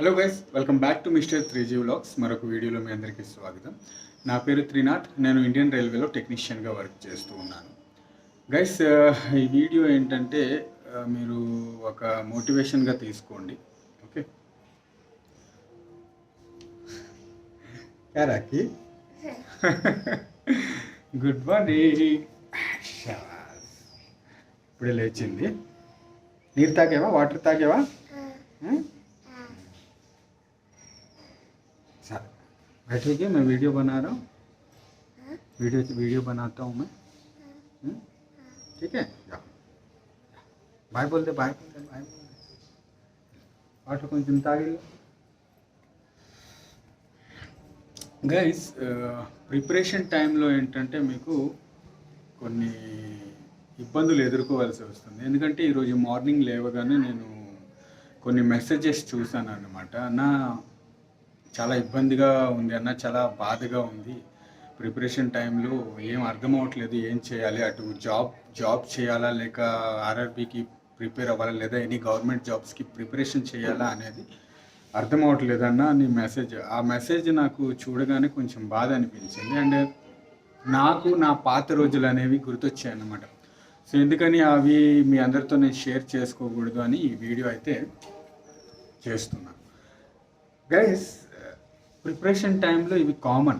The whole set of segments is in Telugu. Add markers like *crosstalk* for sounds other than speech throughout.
Hello guys welcome back to mister three G vlogs మరొక వీడియోలో మీ అందరికీ స్వాగతం. నా పేరు త్రినాథ్ నేను ఇండియన్ రైల్వేలో టెక్నీషియన్గా వర్క్ చేస్తూ ఉన్నాను. గైస్ ఈ వీడియో ఏంటంటే మీరు ఒక మోటివేషన్గా తీసుకోండి. ఓకే రాకి గుడ్ మార్నింగ్ ఇప్పుడే లేచింది. నీరు తాగేవా? వాటర్ తాగేవా హ్మ్? सर बैठे क्या मैं वीडियो बना रहा हूँ वीडियो वीडियो बनाता हूँ मैं हम्म? ठीक है जाओ बाय बोलते बाय बोलते बाय बोलते వాటర్ కొంచెం తాగి గైస్ ప్రిపరేషన్ టైంలో ఏంటంటే మీకు కొన్ని ఇబ్బందులు ఎదుర్కోవాల్సి వస్తుంది ఎందుకంటే ఈరోజు మార్నింగ్ లేవగానే నేను కొన్ని మెసేజెస్ చూసాను అన్నమాట నా చాలా ఇబ్బందిగా ఉంది అన్న చాలా బాధగా ఉంది. ప్రిపరేషన్ టైంలో ఏం అర్థం అవ్వట్లేదు ఏం చేయాలి అటు జాబ్ జాబ్ చేయాలా లేక ఆర్ఆర్బికి ప్రిపేర్ అవ్వాలా లేదా ఎనీ గవర్నమెంట్ జాబ్స్కి ప్రిపరేషన్ చేయాలా అనేది అర్థం అవ్వట్లేదు అన్న నీ మెసేజ్. ఆ మెసేజ్ నాకు చూడగానే కొంచెం బాధ అనిపించింది. అండ్ నాకు నా పాత రోజులు అనేవి గుర్తొచ్చాయి అన్నమాట. సో ఎందుకని అవి మీ అందరితో నేను షేర్ చేసుకోకూడదు అని ఈ వీడియో అయితే చేస్తున్నాను గైస్ ప్రిపరేషన్ టైంలో ఇవి కామన్.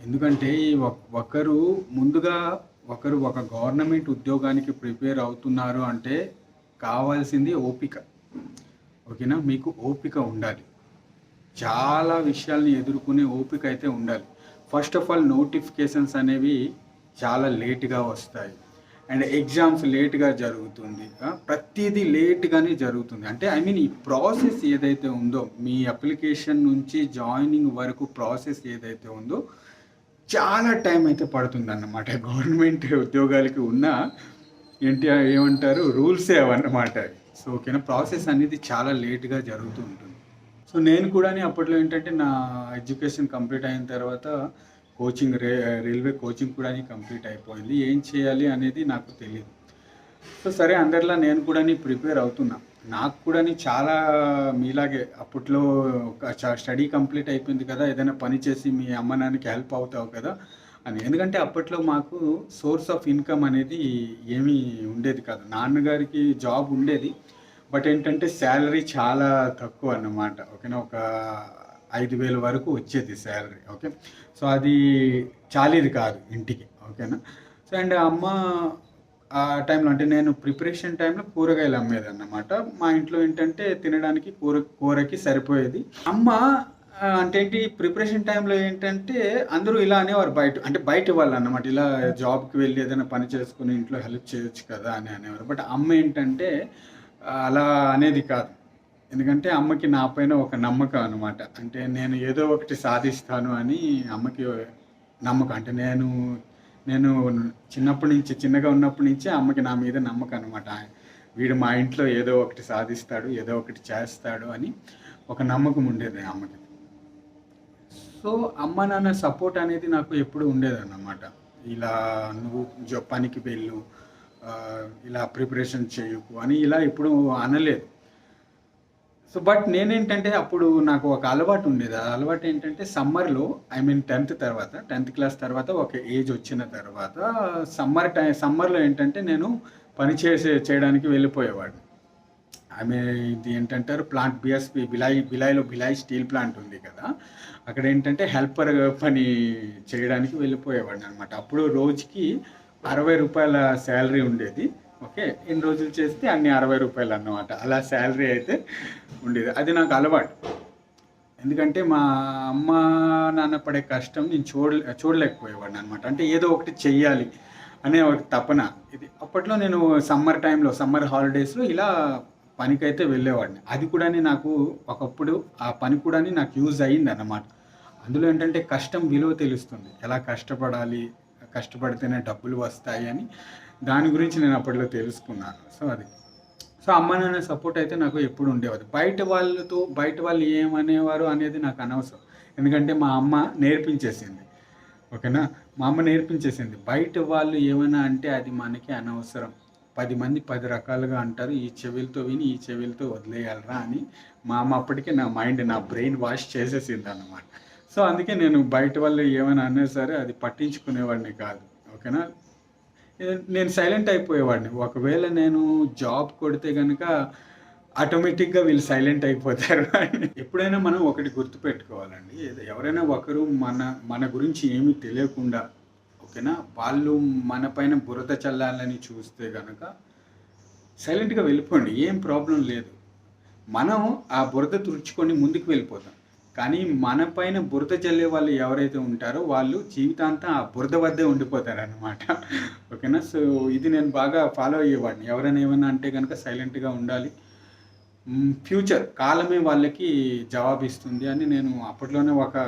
ఎందుకంటే ఈ ఒకరు ముందుగా ఒకరు ఒక గవర్నమెంట్ ఉద్యోగానికి ప్రిపేర్ అవుతున్నారు అంటే కావాల్సింది ఓపిక. ఓకేనా? మీకు ఓపిక ఉండాలి. చాలా విషయాల్ని ఎదుర్కొనే ఓపిక అయితే ఉండాలి. ఫస్ట్ ఆఫ్ ఆల్ నోటిఫికేషన్స్ అనేవి చాలా లేట్గా వస్తాయి. అండ్ ఎగ్జామ్స్ లేట్గా జరుగుతుంది. ప్రతిదీ లేట్గానే జరుగుతుంది. అంటే ఐ మీన్ ఈ ప్రాసెస్ ఏదైతే ఉందో మీ అప్లికేషన్ నుంచి జాయినింగ్ వరకు ప్రాసెస్ ఏదైతే ఉందో చాలా టైం అయితే పడుతుంది అన్నమాట *laughs* గవర్నమెంట్ ఉద్యోగాలకి ఉన్న ఏంటి ఏమంటారు? రూల్సే అవన్నమాట. సో ఓకేనా? ప్రాసెస్ అనేది చాలా లేట్గా జరుగుతూ ఉంటుంది. సో నేను కూడా అప్పట్లో ఏంటంటే నా ఎడ్యుకేషన్ కంప్లీట్ అయిన తర్వాత కోచింగ్ రే రైల్వే కోచింగ్ కూడా కంప్లీట్ అయిపోయింది. ఏం చేయాలి అనేది నాకు తెలియదు సో సరే అందరిలా నేను కూడా ప్రిపేర్ అవుతున్నా. నాకు కూడా చాలా మీలాగే అప్పట్లో ఒక స్టడీ కంప్లీట్ అయిపోయింది కదా ఏదైనా పని చేసి మీ అమ్మ నాన్నకి హెల్ప్ అవుతావు కదా అని. ఎందుకంటే అప్పట్లో మాకు సోర్స్ ఆఫ్ ఇన్కమ్ అనేది ఏమీ ఉండేది కాదు. నాన్నగారికి జాబ్ ఉండేది. బట్ ఏంటంటే శాలరీ చాలా తక్కువ అన్నమాట. ఓకేనా? ఒక ఐదు వేల వరకు వచ్చేది శాలరీ ఓకే? సో అది చాలేది కాదు ఇంటికి ఓకేనా? సో అండ్ అమ్మ ఆ టైంలో అంటే నేను ప్రిపరేషన్ టైంలో కూరగాయలు అమ్మేది అన్నమాట మా ఇంట్లో ఏంటంటే తినడానికి కూర కూరకి సరిపోయేది. అమ్మ అంటే ఏంటి ప్రిపరేషన్ టైంలో ఏంటంటే అందరూ ఇలా అనేవారు బయట అంటే బయట వాళ్ళు అన్నమాట ఇలా జాబ్కి వెళ్ళి ఏదైనా పని చేసుకుని ఇంట్లో హెల్ప్ చేయొచ్చు కదా అని అనేవారు. బట్ అమ్మ ఏంటంటే అలా అనేది కాదు. ఎందుకంటే అమ్మకి నా పైన ఒక నమ్మకం అనమాట అంటే నేను ఏదో ఒకటి సాధిస్తాను అని అమ్మకి నమ్మకం. అంటే నేను నేను చిన్నప్పటి నుంచి చిన్నగా ఉన్నప్పటి నుంచే అమ్మకి నా మీద నమ్మకం అనమాట వీడు మా ఇంట్లో ఏదో ఒకటి సాధిస్తాడు ఏదో ఒకటి చేస్తాడు అని ఒక నమ్మకం ఉండేది అమ్మకి. సో అమ్మ నాన్న సపోర్ట్ అనేది నాకు ఎప్పుడు ఉండేదన్నమాట ఇలా నువ్వు జపానికి పనికి వెళ్ళు ఇలా ప్రిపరేషన్ చేయకు అని ఇలా ఎప్పుడు అనలేదు. సో బట్ నేనేంటంటే అప్పుడు నాకు ఒక అలవాటు ఉండేది. ఆ అలవాటు ఏంటంటే సమ్మర్లో ఐ మీన్ టెన్త్ తర్వాత టెన్త్ క్లాస్ తర్వాత ఒక ఏజ్ వచ్చిన తర్వాత సమ్మర్ టైం సమ్మర్లో ఏంటంటే నేను పని చేసే చేయడానికి వెళ్ళిపోయేవాడిని. ఆమె ఇది ఏంటంటారు? ప్లాంట్ బిఎస్పి బిలాయి బిలాయిలో బిలాయి స్టీల్ ప్లాంట్ ఉంది కదా. అక్కడ ఏంటంటే హెల్పర్ పని చేయడానికి వెళ్ళిపోయేవాడిని అనమాట అప్పుడు రోజుకి అరవై రూపాయల శాలరీ ఉండేది. ఓకే ఎన్ని రోజులు చేస్తే అన్ని అరవై రూపాయలు అన్నమాట. అలా శాలరీ అయితే ఉండేది. అది నాకు అలవాటు. ఎందుకంటే మా అమ్మ నాన్న పడే కష్టం నేను చూడ చూడలేకపోయేవాడిని అనమాట అంటే ఏదో ఒకటి చెయ్యాలి అనే ఒక తపన ఇది. అప్పట్లో నేను సమ్మర్ టైంలో సమ్మర్ హాలిడేస్లో ఇలా పనికైతే వెళ్ళేవాడిని. అది కూడా నాకు ఒకప్పుడు ఆ పని కూడా నాకు యూజ్ అయ్యింది అన్నమాట. అందులో ఏంటంటే కష్టం విలువ తెలుస్తుంది. ఎలా కష్టపడాలి కష్టపడితేనే డబ్బులు వస్తాయి అని. దాని గురించి నేను అప్పట్లో తెలుసుకున్నాను. సో అది. సో అమ్మ నాన్న సపోర్ట్ అయితే నాకు ఎప్పుడు ఉండేవారు. బయట వాళ్ళతో బయట వాళ్ళు ఏమనేవారు అనేది నాకు అనవసరం. ఎందుకంటే మా అమ్మ నేర్పించేసింది. ఓకేనా? మా అమ్మ నేర్పించేసింది. బయట వాళ్ళు ఏమైనా అంటే అది మనకి అనవసరం. పది మంది పది రకాలుగా అంటారు. ఈ చెవులతో విని ఈ చెవులతో వదిలేయాలరా అని మా అమ్మ అప్పటికే నా మైండ్ నా బ్రెయిన్ వాష్ చేసేసింది అన్నమాట సో అందుకే నేను బయట వాళ్ళు ఏమైనా అన్నా సరే అది పట్టించుకునేవాడిని కాదు. ఓకేనా? నేను సైలెంట్ అయిపోయేవాడిని. ఒకవేళ నేను జాబ్ కొడితే కనుక ఆటోమేటిక్గా వీళ్ళు సైలెంట్ అయిపోతారు అని. ఎప్పుడైనా మనం ఒకటి గుర్తుపెట్టుకోవాలండి ఏదో- ఎవరైనా ఒకరు మన మన గురించి ఏమీ తెలియకుండా ఓకేనా? వాళ్ళు మన పైన బురద చల్లాలని చూస్తే కనుక సైలెంట్గా వెళ్ళిపోండి. ఏం ప్రాబ్లం లేదు. మనం ఆ బురద తుడుచుకొని ముందుకు వెళ్ళిపోతాం. కానీ మన పైన బురద చల్లే వాళ్ళు ఎవరైతే ఉంటారో వాళ్ళు జీవితాంతం ఆ బురద వద్దే ఉండిపోతారు అనమాట ఓకేనా? సో ఇది నేను బాగా ఫాలో అయ్యేవాడిని. ఎవరైనా ఏమైనా అంటే కనుక సైలెంట్గా ఉండాలి. ఫ్యూచర్ కాలమే వాళ్ళకి జవాబు ఇస్తుంది అని నేను అప్పట్లోనే ఒక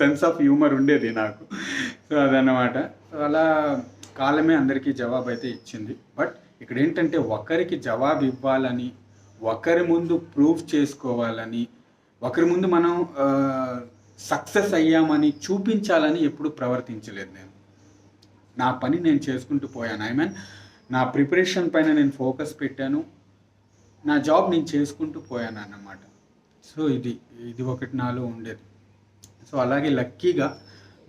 సెన్స్ ఆఫ్ హ్యూమర్ ఉండేది నాకు. సో అదనమాట అలా కాలమే అందరికీ జవాబు అయితే ఇచ్చింది. బట్ ఇక్కడ ఏంటంటే ఒకరికి జవాబు ఇవ్వాలని ఒకరి ముందు ప్రూఫ్ చేసుకోవాలని ఒకరి ముందు మనం సక్సెస్ అయ్యామని చూపించాలని ఎప్పుడు ప్రవర్తించలేదు నేను. నా పని నేను చేసుకుంటూ పోయాను. ఐ మీన్ నా ప్రిపరేషన్ పైన నేను ఫోకస్ పెట్టాను. నా జాబ్ నేను చేసుకుంటూ పోయాను అన్నమాట. సో ఇది ఇది ఒకటి నాలో ఉండేది. సో అలాగే లక్కీగా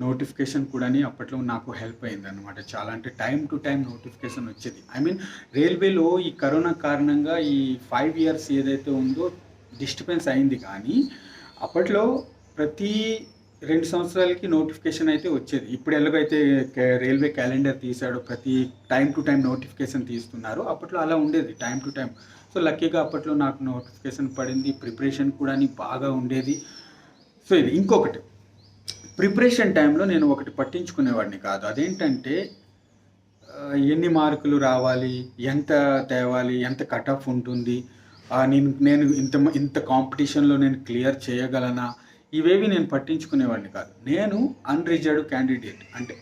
నోటిఫికేషన్ కూడా అప్పట్లో నాకు హెల్ప్ అయింది అనమాట చాలా అంటే టైం టు టైం నోటిఫికేషన్ వచ్చేది. ఐ మీన్ రైల్వేలో ఈ కరోనా కారణంగా ఈ ఫైవ్ ఇయర్స్ ఏదైతే ఉందో డిస్టర్బెన్స్ అయింది కానీ అప్పట్లో ప్రతి రెండు సంవత్సరాలకి నోటిఫికేషన్ అయితే వచ్చేది. ఇప్పుడు ఎలాగైతే రైల్వే క్యాలెండర్ తీశాడో ప్రతి టైం టు టైం నోటిఫికేషన్ తీస్తున్నారు. అప్పట్లో అలా ఉండేది టైం టు టైం సో లక్కీగా అప్పట్లో నాకు నోటిఫికేషన్ పడింది ప్రిపరేషన్ కూడా బాగా ఉండేది. సో ఇది ఇంకొకటి. ప్రిపరేషన్ టైంలో నేను ఒకటి పట్టించుకునేవాడిని కాదు. అదేంటంటే ఎన్ని మార్కులు రావాలి ఎంత తేవాలి ఎంత కట్ ఆఫ్ ఉంటుంది నేను నేను ఇంత ఇంత కాంపిటీషన్లో నేను క్లియర్ చేయగలనా? ఇవేవి నేను పట్టించుకునేవాడిని కాదు. నేను అన్రిజర్వ్డ్ క్యాండిడేట్ అంటే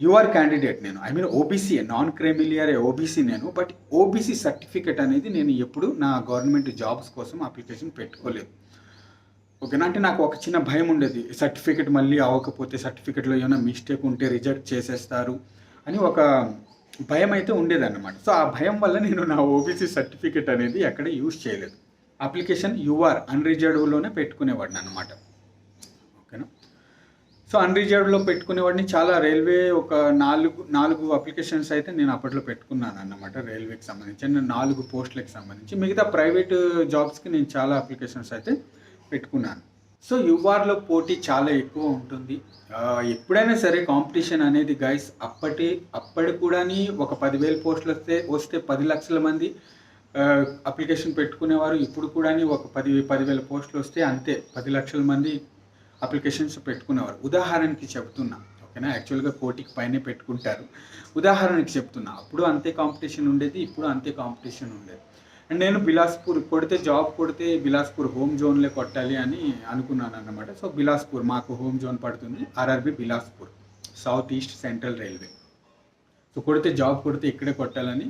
యువర్ క్యాండిడేట్ నేను. I mean OBC non creamy layer OBC నేను. బట్ ఓబీసీ సర్టిఫికేట్ అనేది నేను ఎప్పుడు నా గవర్నమెంట్ జాబ్స్ కోసం అప్లికేషన్ పెట్టుకోలేదు. ఓకేనా? అంటే నాకు ఒక చిన్న భయం ఉండేది. సర్టిఫికేట్ మళ్ళీ అవ్వకపోతే సర్టిఫికేట్లో ఏమైనా మిస్టేక్ ఉంటే రిజెక్ట్ చేసేస్తారు అని ఒక భయం అయితే ఉండేదన్నమాట. సో ఆ భయం వల్ల నేను నా ఓబీసీ సర్టిఫికెట్ అనేది ఎక్కడ యూజ్ చేయలేదు. అప్లికేషన్ యూఆర్ అన్రిజర్వ్డ్లోనే పెట్టుకునేవాడిని అనమాట ఓకేనా? సో అన్రిజర్వ్డ్లో పెట్టుకునేవాడిని. చాలా రైల్వే ఒక నాలుగు నాలుగు అప్లికేషన్స్ అయితే నేను అప్పట్లో పెట్టుకున్నాను అన్నమాట రైల్వేకి సంబంధించి. నేను నాలుగు పోస్టులకు సంబంధించి. మిగతా ప్రైవేట్ జాబ్స్కి నేను చాలా అప్లికేషన్స్ అయితే పెట్టుకున్నాను. సో యువార్లో పోటీ చాలా ఎక్కువ ఉంటుంది. ఎప్పుడైనా సరే కాంపిటీషన్ అనేది గైస్ అప్పటి అప్పటి కూడాని ఒక పదివేల పోస్టులు వస్తే వస్తే పది లక్షల మంది అప్లికేషన్ పెట్టుకునేవారు. ఇప్పుడు కూడా ఒక పది పదివేల పోస్టులు వస్తే అంతే పది లక్షల మంది అప్లికేషన్స్ పెట్టుకునేవారు. ఉదాహరణకి చెప్తున్నా ఓకేనా? యాక్చువల్గా కోటికి పైనే పెట్టుకుంటారు. ఉదాహరణకి చెప్తున్నా అప్పుడు అంతే కాంపిటీషన్ ఉండేది ఇప్పుడు అంతే కాంపిటీషన్ ఉండేది. అండ్ నేను బిలాస్పూర్ కొడితే జాబ్ కొడితే బిలాస్పూర్ హోమ్ జోన్లే కొట్టాలి అని అనుకున్నాను అన్నమాట సో బిలాస్పూర్ మాకు హోమ్ జోన్ పడుతుంది. RRB Bilaspur south east central railway so కొడితే జాబ్ కొడితే ఇక్కడే కొట్టాలని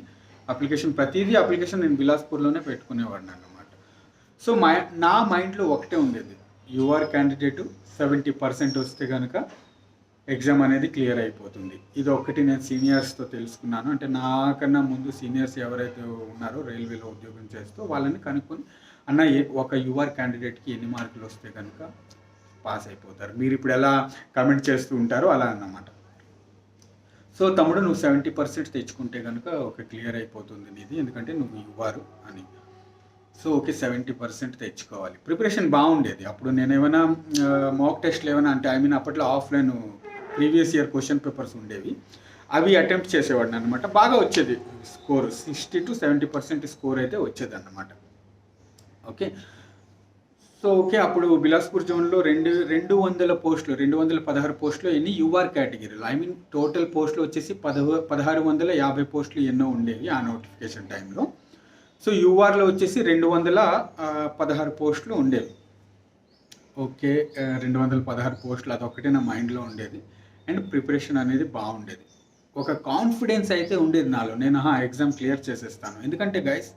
అప్లికేషన్ ప్రతిదీ అప్లికేషన్ నేను బిలాస్పూర్లోనే పెట్టుకునేవాడిని అనమాట సో మా నా మైండ్లో ఒకటే ఉండేది. యువర్ క్యాండిడేటు సెవెంటీ పర్సెంట్ వస్తే కనుక ఎగ్జామ్ అనేది క్లియర్ అయిపోతుంది. ఇది ఒక్కటి నేను సీనియర్స్తో తెలుసుకున్నాను. అంటే నాకన్నా ముందు సీనియర్స్ ఎవరైతే ఉన్నారో రైల్వేలో ఉద్యోగం చేస్తూ వాళ్ళని కనుక్కొని అన్న ఏ- ఒక యువర్ క్యాండిడేట్కి ఎన్ని మార్కులు వస్తే కనుక పాస్ అయిపోతారు? మీరు ఇప్పుడు ఎలా కమెంట్ చేస్తూ ఉంటారో అలా అన్నమాట. సో తమ్ముడు నువ్వు సెవెంటీ పర్సెంట్ తెచ్చుకుంటే కనుక ఒక క్లియర్ అయిపోతుంది నీది. ఎందుకంటే నువ్వు ఇవ్వరు అని. సో ఓకే సెవెంటీ పర్సెంట్ తెచ్చుకోవాలి. ప్రిపరేషన్ బాగుండేది. అప్పుడు నేను ఏమైనా మాక్ టెస్ట్లు ఏమైనా అంటే ఐ మీన్ అప్పట్లో offline previous year question papers ఉండేవి. అవి అటెంప్ట్ చేసేవాడిని అనమాట బాగా వచ్చేది score. Sixty to seventy percent score అయితే వచ్చేది అనమాట ఓకే? సో ఓకే అప్పుడు బిలాస్పూర్ జోన్లో రెండు రెండు వందల పోస్టులు రెండు వందల పదహారు పోస్టులు ఎన్ని యూఆర్ కేటగిరీలు. ఐ మీన్ టోటల్ పోస్టులు వచ్చేసి పదవ పదహారు వందల యాభై పోస్టులు ఎన్నో ఉండేవి ఆ నోటిఫికేషన్ టైంలో. సో యూఆర్లో వచ్చేసి రెండు వందల పదహారు పోస్టులు ఉండేవి. ఓకే రెండు వందల పదహారు పోస్టులు అదొకటే నా మైండ్లో ఉండేది. అండ్ ప్రిపరేషన్ అనేది బాగుండేది. ఒక కాన్ఫిడెన్స్ అయితే ఉండేది నాలో. నేను ఎగ్జామ్ క్లియర్ చేసేస్తాను. ఎందుకంటే గైస్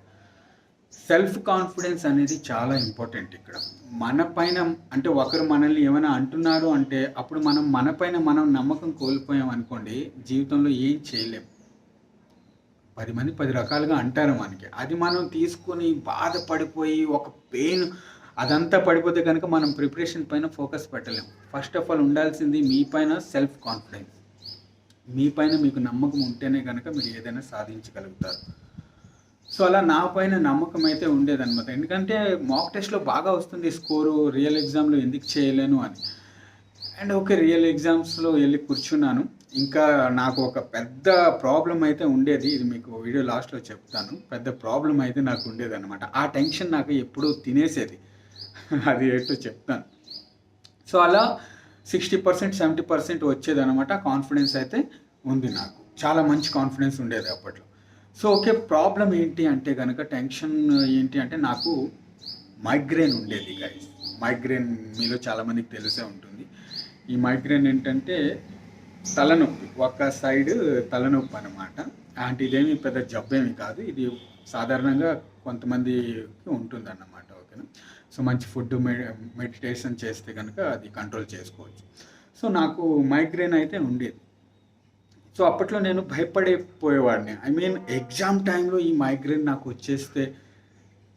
సెల్ఫ్ కాన్ఫిడెన్స్ అనేది చాలా ఇంపార్టెంట్ ఇక్కడ. మన పైన అంటే ఒకరు మనల్ని ఏమైనా అంటున్నారు అంటే అప్పుడు మనం మన పైన మనం నమ్మకం కోల్పోయాం అనుకోండి జీవితంలో ఏం చేయలేం. పది మంది పది రకాలుగా అంటారు మనకి. అది మనం తీసుకొని బాధపడిపోయి ఒక పెయిన్ అదంతా పడిపోతే కనుక మనం ప్రిపరేషన్ పైన ఫోకస్ పెట్టలేము ఫస్ట్ ఆఫ్ ఆల్ ఉండాల్సింది మీ పైన సెల్ఫ్ కాన్ఫిడెన్స్ మీ పైన మీకు నమ్మకం ఉంటేనే కనుక మీరు ఏదైనా సాధించగలుగుతారు. సో అలా నా పైన నమ్మకం అయితే ఉండేదన్నమాట. ఎందుకంటే మాక్ టెస్ట్లో బాగా వస్తుంది స్కోరు రియల్ ఎగ్జామ్లో ఎందుకు చేయలేను అని. అండ్ ఓకే రియల్ ఎగ్జామ్స్లో వెళ్ళి కూర్చున్నాను. ఇంకా నాకు ఒక పెద్ద ప్రాబ్లం అయితే ఉండేది. ఇది మీకు వీడియో లాస్ట్లో చెప్తాను. పెద్ద ప్రాబ్లం అయితే నాకు ఉండేది అనమాట ఆ టెన్షన్ నాకు ఎప్పుడూ తినేసేది. అది ఏంటో చెప్తాను. సో అలా సిక్స్టీ పర్సెంట్ సెవెంటీ పర్సెంట్ వచ్చేది అనమాట కాన్ఫిడెన్స్ అయితే ఉంది నాకు. చాలా మంచి కాన్ఫిడెన్స్ ఉండేది అప్పట్లో. సో ఓకే ప్రాబ్లం ఏంటి అంటే కనుక టెన్షన్ ఏంటి అంటే నాకు మైగ్రేన్ ఉండేది గైస్ మైగ్రేన్ మీలో చాలామందికి తెలిసే ఉంటుంది. ఈ మైగ్రేన్ ఏంటంటే తలనొప్పి. ఒక సైడ్ తలనొప్పి అనమాట అంటే ఇదేమి పెద్ద జబ్బేమి కాదు. ఇది సాధారణంగా కొంతమందికి ఉంటుంది అన్నమాట ఓకేనా? సో మంచి ఫుడ్ మెడిటేషన్ చేస్తే కనుక అది కంట్రోల్ చేసుకోవచ్చు. సో నాకు మైగ్రేన్ అయితే ఉండేది. సో అప్పట్లో నేను భయపడిపోయేవాడిని. ఐ మీన్ ఎగ్జామ్ టైంలో ఈ మైగ్రేన్ నాకు వచ్చేస్తే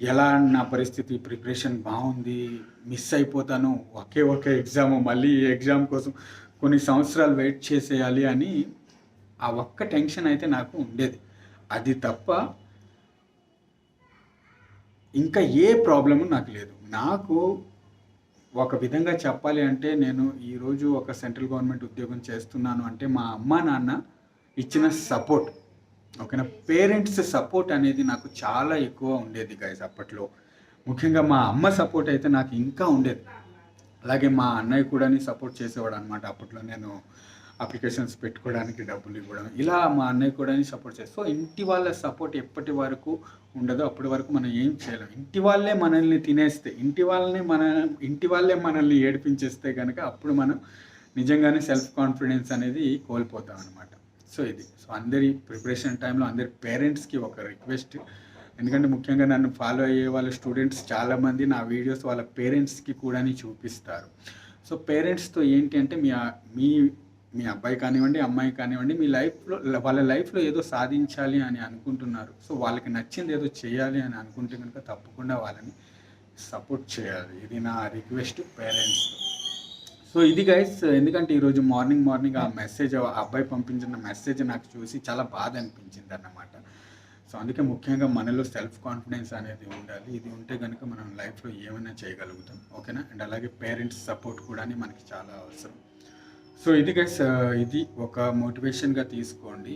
ఎలా నా పరిస్థితి ప్రిపరేషన్ బాగుంది మిస్ అయిపోతాను ఒకే ఒకే ఎగ్జామ్ మళ్ళీ ఈ ఎగ్జామ్ కోసం కొన్ని సంవత్సరాలు వెయిట్ చేసేయాలి అని ఆ ఒక్క టెన్షన్ అయితే నాకు ఉండేది. అది తప్ప ఇంకా ఏ ప్రాబ్లము నాకు లేదు. నాకు ఒక విధంగా చెప్పాలి అంటే నేను ఈరోజు ఒక సెంట్రల్ గవర్నమెంట్ ఉద్యోగం చేస్తున్నాను అంటే మా అమ్మ నాన్న ఇచ్చిన సపోర్ట్ ఓకేనా? పేరెంట్స్ సపోర్ట్ అనేది నాకు చాలా ఎక్కువ ఉండేది గైజ్ అప్పట్లో. ముఖ్యంగా మా అమ్మ సపోర్ట్ అయితే నాకు ఇంకా ఉండేది. అలాగే మా అన్నయ్య కూడా సపోర్ట్ చేసేవాడు అనమాట అప్పట్లో నేను. అప్లికేషన్స్ పెట్టుకోవడానికి డబ్బులు ఇవ్వడం. ఇలా మా అన్నయ్య కూడా సపోర్ట్ చేస్తాం సో ఇంటి వాళ్ళ సపోర్ట్ ఎప్పటి వరకు ఉండదో అప్పటి వరకు మనం ఏం చేయలేం. ఇంటి వాళ్ళే మనల్ని తినేస్తే ఇంటి వాళ్ళని మన ఇంటి వాళ్ళే మనల్ని ఏడిపించేస్తే కనుక అప్పుడు మనం నిజంగానే సెల్ఫ్ కాన్ఫిడెన్స్ అనేది కోల్పోతాం అనమాట సో ఇది. సో అందరి ప్రిపరేషన్ టైంలో అందరి పేరెంట్స్కి ఒక రిక్వెస్ట్. ఎందుకంటే ముఖ్యంగా నన్ను ఫాలో అయ్యే వాళ్ళ స్టూడెంట్స్ చాలామంది నా వీడియోస్ వాళ్ళ పేరెంట్స్కి కూడా చూపిస్తారు. సో పేరెంట్స్తో ఏంటి అంటే మీ మీ మీ అబ్బాయి కానివ్వండి అమ్మాయి కానివ్వండి మీ లైఫ్లో వాళ్ళ లైఫ్లో ఏదో సాధించాలి అని అనుకుంటున్నారు. సో వాళ్ళకి నచ్చింది ఏదో చేయాలి అని అనుకుంటే కనుక తప్పకుండా వాళ్ళని సపోర్ట్ చేయాలి. ఇది నా రిక్వెస్ట్ పేరెంట్స్ సో ఇది గైస్ ఎందుకంటే ఈరోజు మార్నింగ్ మార్నింగ్ ఆ మెసేజ్ ఆ అబ్బాయి పంపించిన మెసేజ్ నాకు చూసి చాలా బాధ అనిపించింది అన్నమాట. సో అందుకే ముఖ్యంగా మనలో సెల్ఫ్ కాన్ఫిడెన్స్ అనేది ఉండాలి. ఇది ఉంటే కనుక మనం లైఫ్లో ఏమైనా చేయగలుగుతాం. ఓకేనా? అండ్ అలాగే పేరెంట్స్ సపోర్ట్ కూడా మనకి చాలా అవసరం. సో ఇది గైస్ ఇది ఒక మోటివేషన్గా తీసుకోండి.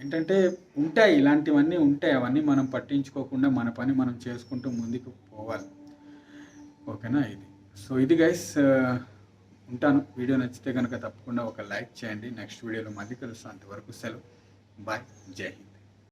ఏంటంటే ఉంటాయి ఇలాంటివన్నీ ఉంటాయి. అవన్నీ మనం పట్టించుకోకుండా మన పని మనం చేసుకుంటూ ముందుకు పోవాలి. ఓకేనా ఇది? సో ఇది గైస్ ఉంటాను. వీడియో నచ్చితే కనుక తప్పకుండా ఒక లైక్ చేయండి. నెక్స్ట్ వీడియోలో మళ్ళీ కలుస్తాను. అంతవరకు సెలవు. బాయ్. జై హింద్.